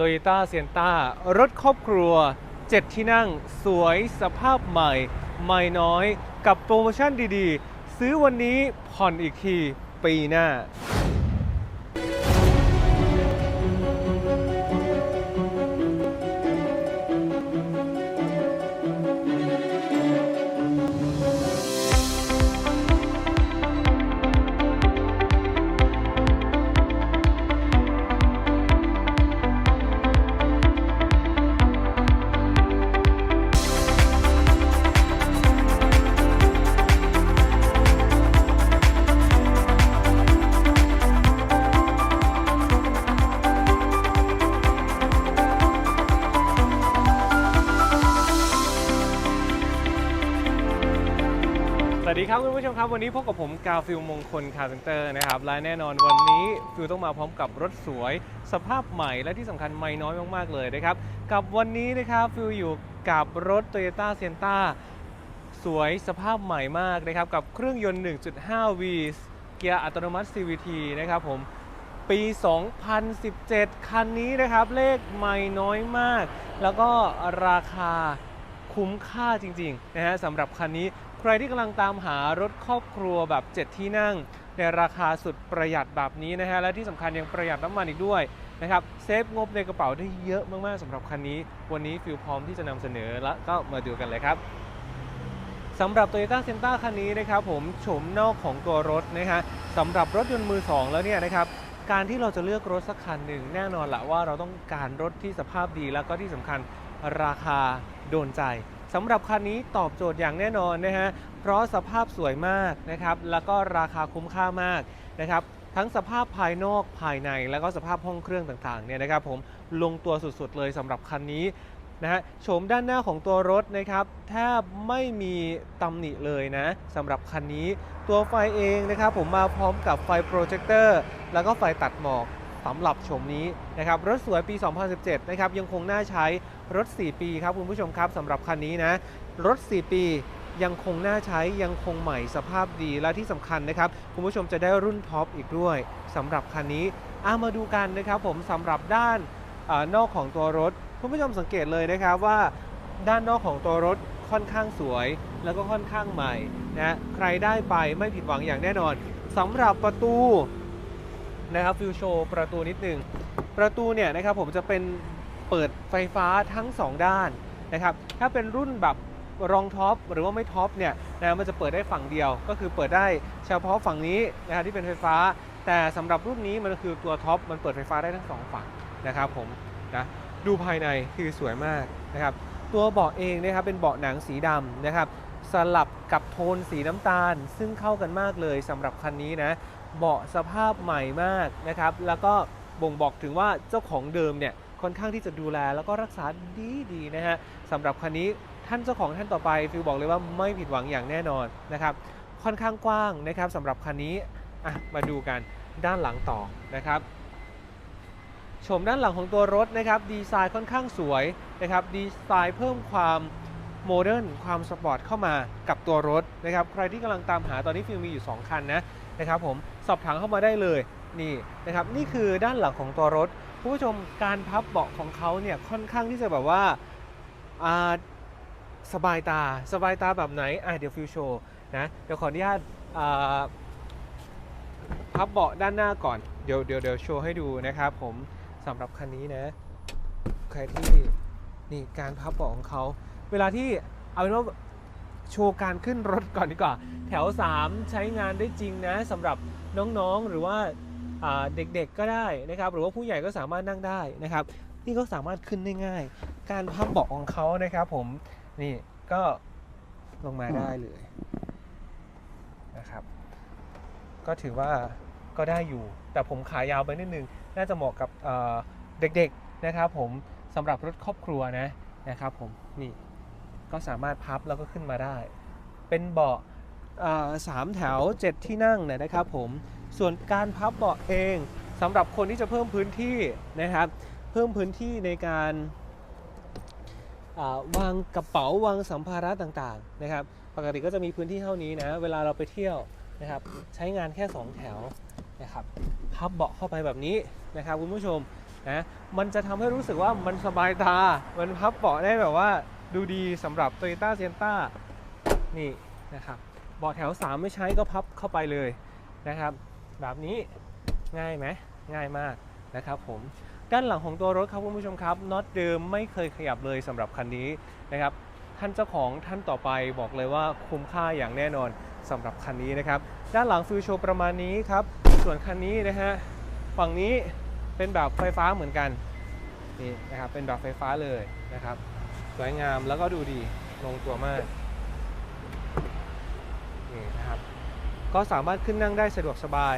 โตโยต้าเซียนต้ารถครอบครัว 7 ที่นั่ง สวยสภาพใหม่ ไม่น้อย กับโปรโมชั่นดีๆ ซื้อวันนี้ผ่อนอีกทีปีหน้า ผู้ชมครับวันนี้พบกับผมกาฟิลมงคลคาร์เซนเตอร์นะครับและแน่นอนวันนี้ฟิลต้องมาพร้อมกับรถสวย สภาพใหม่และที่สำคัญไม่น้อยมากๆเลยนะครับ กับวันนี้นะครับฟิลอยู่กับรถ Toyota s i e n t a สวยสภาพใหม่มากนะครับ กับเครื่องยนต์ 1.5V เกียร์อัตโนมัติ CVT นะครับผมปี 2017 คันนี้นะครับเลขไม่น้อยมาก แล้วก็ราคา คุ้มค่าจริงๆนะฮะสำหรับคันนี้ใครที่กำลังตามหารถครอบครัวแบบ 7 ที่นั่ง ในราคาสุดประหยัดแบบนี้นะฮะและที่สำคัญยังประหยัดน้ำมันอีกด้วยนะครับเซฟงบในกระเป๋าได้เยอะมากๆสำหรับคันนี้ วันนี้ฟิลพร้อมที่จะนำเสนอและก็มาดูกันเลยครับสำหรับ Toyota s e n t a คันนี้นะครับผมโฉมนอกของตัวรถนะฮะสำหรับรถยนต์มือ 2 แล้วเนี่ยนะครับการที่เราจะเลือกรถสักคันหนึ่งแน่นอนละว่าเราต้องการรถที่สภาพดีแล้วก็ที่สำคัญ ราคาโดนใจสำหรับคันนี้ตอบโจทย์อย่างแน่นอนนะฮะเพราะสภาพสวยมากนะครับ แล้วก็ราคาคุ้มค่ามากนะครับทั้งสภาพภายนอกภายใน แล้วก็สภาพห้องเครื่องต่างๆเนี่ยนะครับผมลงตัวสุดๆเลยสำหรับคันนี้นะฮะโฉมด้านหน้าของตัวรถนะครับแทบไม่มีตำหนิเลยนะสำหรับคันนี้ ตัวไฟเองนะครับผมมาพร้อมกับไฟโปรเจคเตอร์แล้วก็ไฟตัดหมอก สำหรับโฉมนี้นะครับรถสวยปี 2017 นะครับยังคงน่าใช้รถ 4 ปีครับคุณผู้ชมครับสำหรับคันนี้นะรถ 4 ปียังคงน่าใช้ยังคงใหม่สภาพดีและที่สำคัญนะครับ คุณผู้ชมจะได้รุ่นท็อปอีกด้วยสำหรับคันนี้อามาดูกันนะครับผมสำหรับด้านอานอกของตัวรถ คุณผู้ชมสังเกตเลยนะครับว่าด้านนอกของตัวรถค่อนข้างสวย แล้วก็ค่อนข้างใหม่นะใครได้ไปไม่ผิดหวังอย่างแน่นอนสำหรับประตู นะครับฟิวโชว์ประตูนิดหนึ่งประตูเนี่ยนะครับผมจะเป็นเปิดไฟฟ้าทั้ง 2 ด้านนะครับถ้าเป็นรุ่นแบบรองท็อปหรือว่าไม่ท็อปเนี่ยนะมันจะเปิดได้ฝั่งเดียว ก็คือเปิดได้เฉพาะฝั่งนี้นะครับที่เป็นไฟฟ้า แต่สำหรับรุ่นนี้มันคือตัวท็อปมันเปิดไฟฟ้าได้ทั้งสองฝั่งนะครับผมนะดูภายในคือสวยมากนะครับตัวเบาะเองนะครับเป็นเบาะหนังสีดำนะครับสลับกับโทนสีน้ำตาล ซึ่งเข้ากันมากเลยสำหรับคันนี้นะ เบาะสภาพใหม่มากนะครับ แล้วก็บ่งบอกถึงว่าเจ้าของเดิมเนี่ยค่อนข้างที่จะดูแลแล้วก็รักษาดีดีๆนะฮะสำหรับคันนี้ท่านเจ้าของท่านต่อไปฟิลบอกเลยว่าไม่ผิดหวังอย่างแน่นอนนะครับ ค่อนข้างกว้างนะครับสำหรับคันนี้อะมาดูกันด้านหลังต่อนะครับโฉมด้านหลังของตัวรถนะครับดีไซน์ค่อนข้างสวยนะครับดีไซน์เพิ่มความโมเดิร์นความสปอร์ตเข้ามากับตัวรถนะครับใครที่กำลังตามหาตอนนี้ฟิลมีอยู่ 2 คันนะ นะครับผมสอบถามเข้ามาได้เลยนี่นะครับนี่คือด้านหลังของตัวรถผู้ชมการพับเบาะของเขาเนี่ยค่อนข้างที่จะแบบว่าสบายตาสบายตาแบบไหนอะเดี๋ยวฟิลโชว์นะเดี๋ยวขออนุญาตพับเบาะด้านหน้าก่อนเดี๋ยวเดี๋ยวเดี๋ยวโชว์ให้ดูนะครับผมสำหรับคันนี้นะใครที่นี่การพับเบาะของเขาเวลาที่เอาเป็นว่า โชว์การขึ้นรถก่อนดีกว่า แถว 3 ใช้งานได้จริงนะสำหรับน้องๆหรือว่าเด็กๆก็ได้นะครับ หรือว่าผู้ใหญ่ก็สามารถนั่งได้นะครับ นี่ก็สามารถขึ้นได้ง่าย การพับเบาะของเขานะครับ ผมนี่ก็ลงมาได้เลยนะครับ ก็ถือว่าก็ได้อยู่ แต่ผมขายาวไปนิดนึง น่าจะเหมาะกับเด็กๆนะครับ ผมสำหรับรถครอบครัวนะนะครับ ผมนี่ ก็สามารถพับแล้วก็ขึ้นมาได้ เป็นเบาะสามแถว 7 ที่นั่งเนี่ยนะครับผมส่วนการพับเบาะเองสำหรับคนที่จะเพิ่มพื้นที่นะครับ เพิ่มพื้นที่ในการวางกระเป๋าวางสัมภาระต่างๆนะครับ ปกติก็จะมีพื้นที่เท่านี้นะเวลาเราไปเที่ยวนะครับ ใช้งานแค่ 2 แถวนะครับพับเบาะเข้าไปแบบนี้นะครับคุณผู้ชมนะมันจะทำให้รู้สึกว่ามันสบายตา มันพับเบาะได้แบบว่า ดูดีสำหรับ Toyota s i e n t a นี่นะครับเบาะแถว 3 ไม่ใช้ก็พับเข้าไปเลยนะครับ แบบนี้ง่ายไหมง่ายมากนะครับผมด้านหลังของตัวรถครับคุณผู้ชมครับน็อตเดิมไม่เคยขยับเลยสำหรับคันนี้นะครับท่านเจ้าของท่านต่อไปบอกเลยว่าคุ้มค่าอย่างแน่นอนสำหรับคันนี้นะครับ ด้านหลังฟิวโชว์ประมาณนี้ครับ ส่วนคันนี้นะฮะฝั่งนี้เป็นแบบไฟฟ้าเหมือนกันนี่นะครับเป็นแบบไฟฟ้าเลยนะครับ สวยงามแล้วก็ดูดีลงตัวมากนี่นะครับก็สามารถขึ้นนั่งได้สะดวกสบาย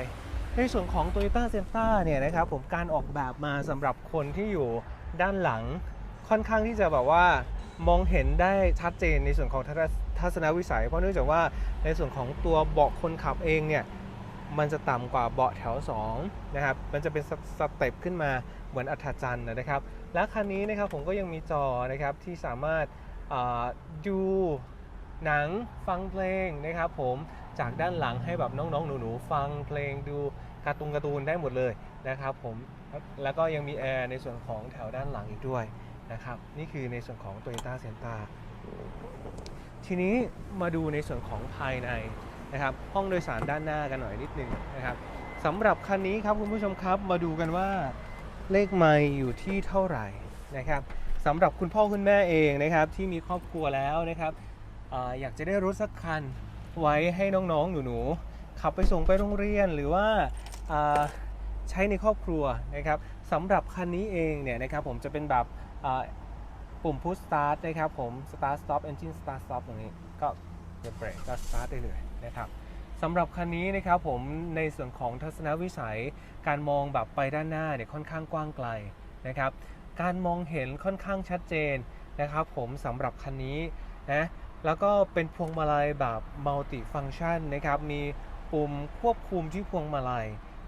ในส่วนของ Toyota s e n t a เนี่ยนะครับผมการออกแบบมาสำหรับคนที่อยู่ด้านหลังค่อนข้างที่จะแบบว่ามองเห็นได้ชัดเจนในส่วนของทัศทัศนวิสัย เพราะเนื่องจากว่าในส่วนของตัวเบาะคนขับเองเนี่ยมันจะต่ำกว่าเบาะแถว2นะครับมันจะเป็นสสเต็ปขึ้นมา เหมือนอัฐจันทร์นะครับ และคันนี้นะครับผมก็ยังมีจอนะครับที่สามารถดูหนังฟังเพลงนะครับผมจากด้านหลังให้แบบน้องๆ หนูๆ ฟังเพลงดูการ์ตูนการ์ตูนได้หมดเลยนะครับผมแล้วก็ยังมีแอร์ในส่วนของแถวด้านหลังอีกด้วยนะครับนี่คือในส่วนของ Toyota s e n t a ทีนี้มาดูในส่วนของภายในนะครับห้องโดยสารด้านหน้ากันหน่อยนิดนึงนะครับสำหรับคันนี้ครับคุณผู้ชมครับมาดูกันว่า เลขไมล์อยู่ที่เท่าไหร่นะครับสำหรับคุณพ่อคุณแม่เองนะครับ ที่มีครอบครัวแล้วนะครับออยากจะได้รถสักคันไว้ให้น้องๆหนูๆขับไปส่งไปโรงเรียนหรือว่าาใช้ในครอบครัวนะครับสำหรับคันนี้เองเนี่ยนะครับผมจะเป็นแบบปุ่ม push start นะครับผม start stop engine start stop ตรงนี้ก็เดี๋ยวเบรกก็ start ได้เลยนะครับ สำหรับคันนี้นะครับผมในส่วนของทัศนวิสัย การมองแบบไปด้านหน้าเนี่ยค่อนข้างกว้างไกลนะครับการมองเห็นค่อนข้างชัดเจนนะครับผมสำหรับคันนี้นะแล้วก็เป็นพวงมาลัยแบบมัลติฟังชันนะครับมีปุ่มควบคุมที่พวงมาลัย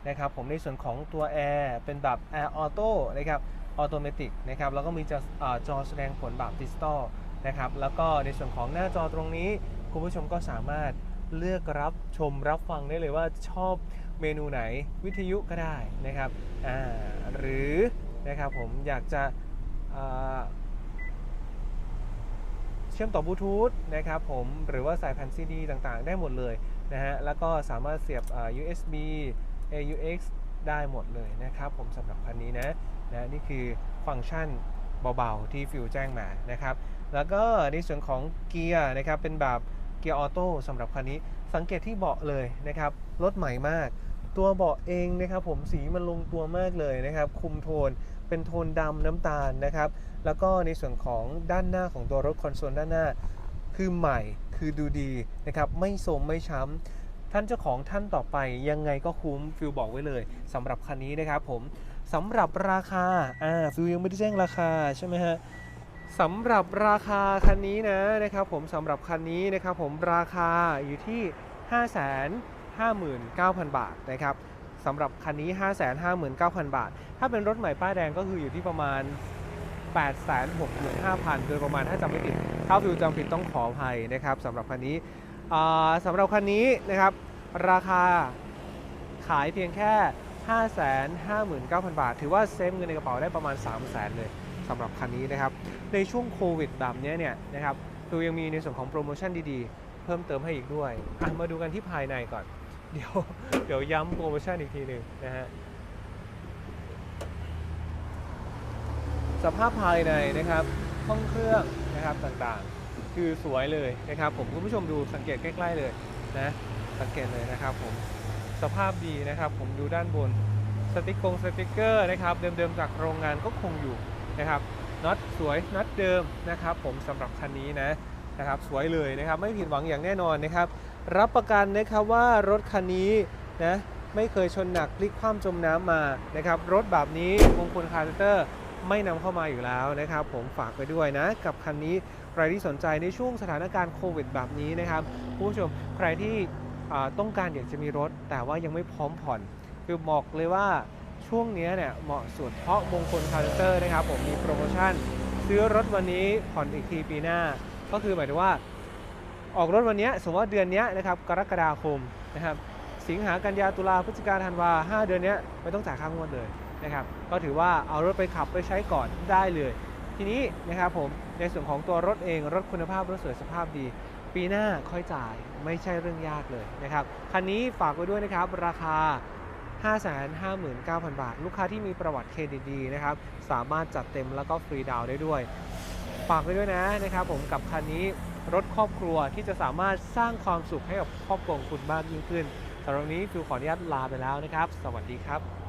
นะครับผมในส่วนของตัวแอร์เป็นแบบแอร์ออโต้นะครับออโตเมติกนะครับแล้วก็มีจออจอแสดงผลแบบดิจิตอลนะครับแล้วก็ในส่วนของหน้าจอตรงนี้ คุณผู้ชมก็สามารถ เลือกรับชมรับฟังได้เลยว่าชอบเมนูไหนวิทยุก็ได้นะครับอ่าหรือนะครับผมอยากจะเชื่อมต่อบลูทูธนะครับผมหรือว่าสายแผ่นซีดีต่างๆ ได้หมดเลยนะฮะแล้วก็สามารถเสียบอ่า USB AUX ได้หมดเลยนะครับผมสำหรับคันนี้นะนะนี่คือฟังก์ชันเบาๆที่ฟิวแจ้งมานะครับ แล้วก็ในส่วนของเกียร์นะครับเป็นแบบ เกียร์ออโต้สำหรับคันนี้ สังเกตที่เบาะเลยนะครับรถใหม่มาก ตัวเบาะเองนะครับผมสีมันลงตัวมากเลยนะครับ คุมโทนเป็นโทนดำน้ำตาลนะครับ แล้วก็ในส่วนของด้านหน้าของตัวรถคอนโซลด้านหน้า คือใหม่คือดูดีนะครับไม่โทมไม่ช้ำท่านเจ้าของท่านต่อไปยังไงก็คุ้มฟิลบอกไว้เลยสำหรับคันนี้นะครับผมสำหรับราคาอ่าฟิลยังไม่ได้แจ้งราคาใช่ไหมฮะ สำหรับราคาคันนี้นะนะครับผมสำหรับคันนี้นะครับผมราคาอยู่ที่ 559,000 บาทนะครับสำหรับคันนี้ 559,000 บาท ถ้าเป็นรถใหม่ป้ายแดงก็คืออยู่ที่ประมาณ 865,000 โดยประมาณถ้าจำไม่ผิดถ้าฟิวจำผิดต้องขออภัยนะครับสำหรับคันนี้สำหรับคันนี้นะครับราคาขายเพียงแค่ 559,000 บาท ถือว่าเซฟเงินในกระเป๋าได้ประมาณ 300,000เลย สำหรับคันนี้นะครับ ในช่วงโควิดแบบนี้เนี่ยนะครับฟิวยังมีในส่วนของโปรโมชั่นดีๆ เพิ่มเติมให้อีกด้วยมาดูกันที่ภายในก่อน เดี๋ยวเดี๋ยวย้ำโปรโมชั่นอีกทีหนึ่งนะฮะสภาพภายในนะครับห้องเครื่องนะครับต่างๆ คือสวยเลยนะครับ ผมคุณผู้ชมดูสังเกตใกล้ ๆ เลยนะสังเกตเลยนะครับผมสภาพดีนะครับ ผมดูด้านบนสติกกงสติกเกอร์นะครับ เดิมๆจากโรงงานก็คงอยู่ นะครับน็อตสวยน็อตเดิมนะครับผมสำหรับคันนี้นะนะครับสวยเลยนะครับไม่ผิดหวังอย่างแน่นอนนะครับ รับประกันนะครับว่ารถคันนี้นะไม่เคยชนหนักพลิกคว่ำจมน้ำมานะครับรถแบบนี้มงคลคาร์เตอร์ไม่นำเข้ามาอยู่แล้วนะครับ ผมฝากไปด้วยนะ กับคันนี้ใครที่สนใจในช่วงสถานการณ์โควิดแบบนี้นะครับผู้ชมใครที่ต้องการอยากจะมีรถ แต่ว่ายังไม่พร้อมผ่อนคือบอกเลยว่า ช่วงนี้เนี่ยเหมาะสุดเพราะมงคลคาร์เตอร์นะครับผมมีโปรโมชั่น ซื้อรถวันนี้ผ่อนอีกทีปีหน้า ก็คือหมายถึงว่า ออกรถวันนี้สมมติว่าเดือนนี้นะครับกรกฎาคมนะครับสิงหากันยาตุลาพฤศจิกาธันวา5เดือนนี้ไม่ต้องจ่ายค่างวดเลยนะครับก็ถือว่าเอารถไปขับไปใช้ก่อนได้เลย ทีนี้นะครับผมในส่วนของตัวรถเองรถคุณภาพรถสวยสภาพดี ปีหน้าค่อยจ่ายไม่ใช่เรื่องยากเลยนะครับคันนี้ฝากไว้ด้วยนะครับราคา 559,000 บาท ลูกค้าที่มีประวัติเครดิตดีนะครับ สามารถจัดเต็มแล้วก็ฟรีดาวน์ได้ด้วยฝากไว้ด้วยนะนะครับผมกับคันนี้รถครอบครัวที่จะสามารถสร้างความสุขให้กับครอบครัวของคุณมากยิ่งขึ้นสำหรับนนี้ฟิวขออนุญาตลาไปแล้วนะครับ สวัสดีครับ